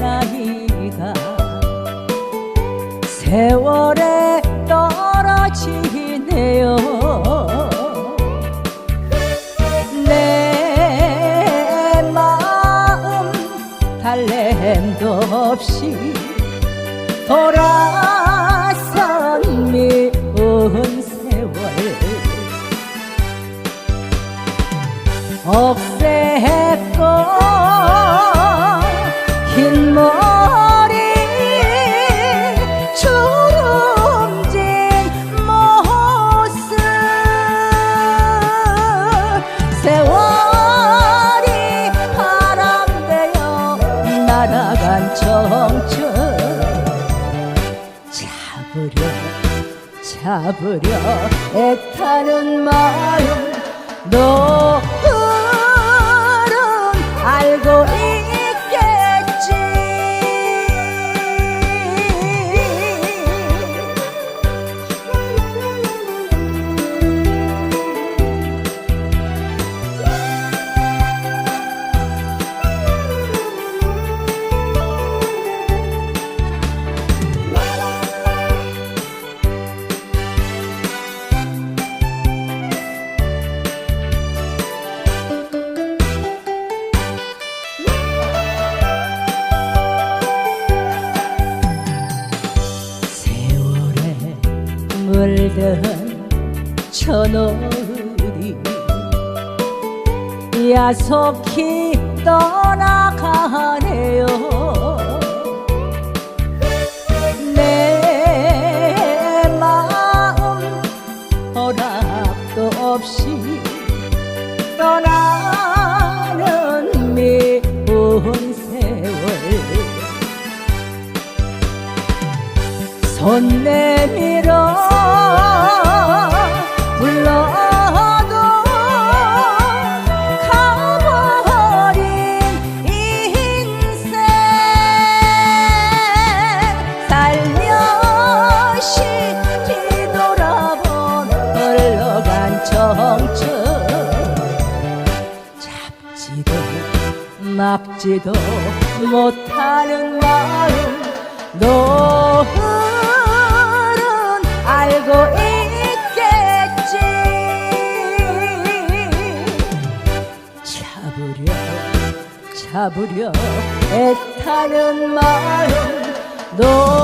나이가 세월에 떨어지네요. 내 마음 달램도 없이 돌아선 미운 세월. 억새고 흰 머리 주름진 모습. 세월이 바람되어 날아간 청춘. 잡으려 잡으려 애타는 마음 너 물든 천오리 야속히 떠나 막지도 못하는 마음 너는 알고 있겠지. 잡으려 잡으려 애타는 마음 너